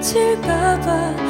지칠까봐